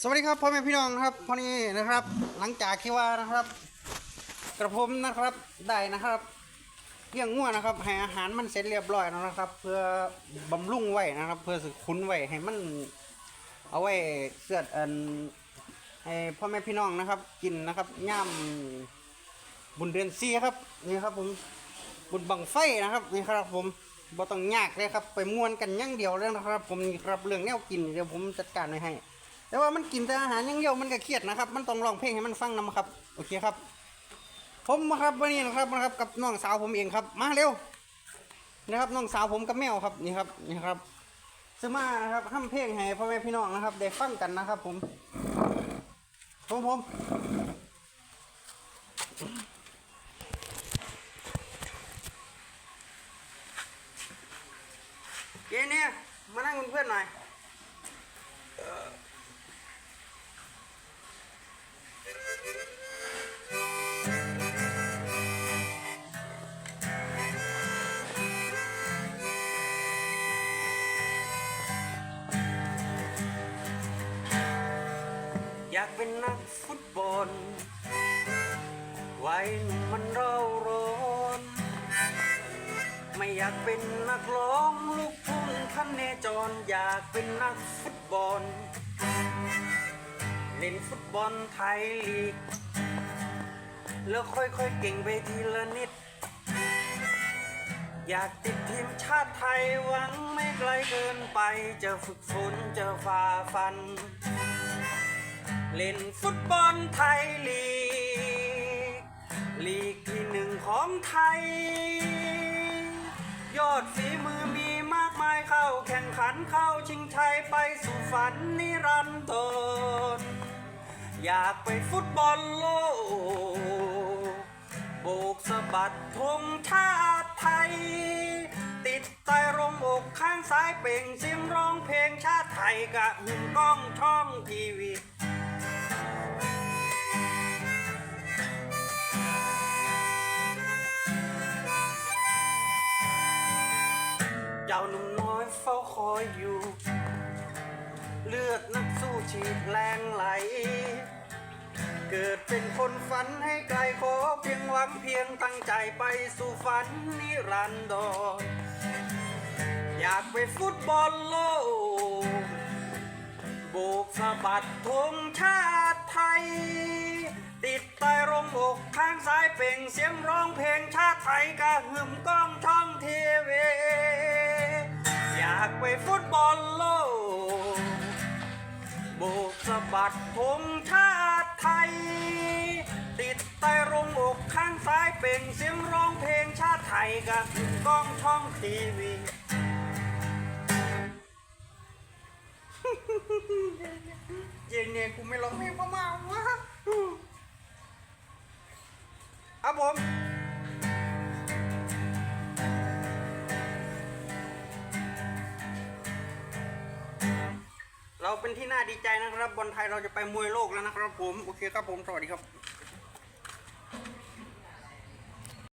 สวัสดีครับพ่อแม่พี่น้องครับพอนี้นะครับ หลังจากที่ว่านะครับ กระผมนะครับได้นะครับเลี้ยงงัวนะครับให้อาหารมันเสร็จเรียบร้อยแล้วนะครับ เพื่อบำรุงไว้นะครับ เพื่อสึกคุ้นไว้ให้มันเอาไว้เสืออันให้พ่อแม่พี่น้องนะครับ กินนะครับย่ำบุญเดือนซีครับนี่ครับผมบุญบังไฟนะครับนี่ครับผมบ่ต้องยากเลยครับ ไปม่วนกันอย่างเดียวเลยนะครับ ผมนี่ครับเรื่องแนวกินเดี๋ยวผมจัดการไว้ให้ แต่ว่ามันกินแต่อาหารอย่างเดียวมันก็เครียดนะครับ มันต้องร้องเพลงให้มันฟังนำครับ โอเคครับ ผมนะครับวันนี้นะครับนะครับ กับน้องสาวผมเองครับ มาเร็วนะครับน้องสาวผมกับแมวครับนี่ครับนี่ครับซื้อมานะครับห้ามเพลงให้พ่อแม่พี่น้องนะครับได้ฟังกันนะครับ ผมผมผมเย็นเนี่ยมานั่งเป็นเพื่อนหน่อย อยากเป็นนักฟุตบอลวัยหนุ่มมันเร่าร้อนไม่อยากเป็นนักร้องลูกทุ่งคันเนจรอยากเป็นนักฟุตบอลเล่นฟุตบอลไทยลีก แล้วค่อยๆเก่งไปทีละนิด อยากติดทีมชาติไทยหวังไม่ไกลเกินไป จะฝึกฝนจะฝ่าฟัน เล่นฟุตบอลไทยลีก ลีกที่หนึ่งของไทย ยอดฝีมือมีมากมายเข้าแข่งขันเข้าชิงชัยไปสู่ฝันนิรันดร์อยากไปฟุตบอลโลก โบกสะบัดธงชาติไทย ติดใต้ร่มอกข้างซ้ายเปล่งเสียงร้องเพลงชาติไทยกะหุ่นกล้องช่องทีวี เจ้าหนุ่มน้อยเฝ้าคอยอยู่ เลือดนักสู้ฉีดแรงไหล เกิดเป็นคนฝันให้ไกลขอเพียงหวังเพียงตั้งใจไปสู่ฝันนิรันดรอยากไปฟุตบอลโลกโบกสะบัดธงชาติไทย ติดใต้ร่มอกข้างซ้ายเปล่งเสียงร้องเพลงชาติไทยกระหึ่มกล้องช่องทีวี ฟุตบอลโลกโบกสะบัดธงชาติไทย ติดใต้ร่มอกข้างซ้ายเปล่งเสียงร้องเพลงชาติไทยกระหึ่มกล้องช่องทีวีเย็นเนี่ยกูไม่ร้องเพลงพม่าวะครับผม เป็นที่น่าดีใจนะครับบอลไทยเราจะไปมวยโลกแล้วนะครับผม โอเคครับผม สวัสดีครับ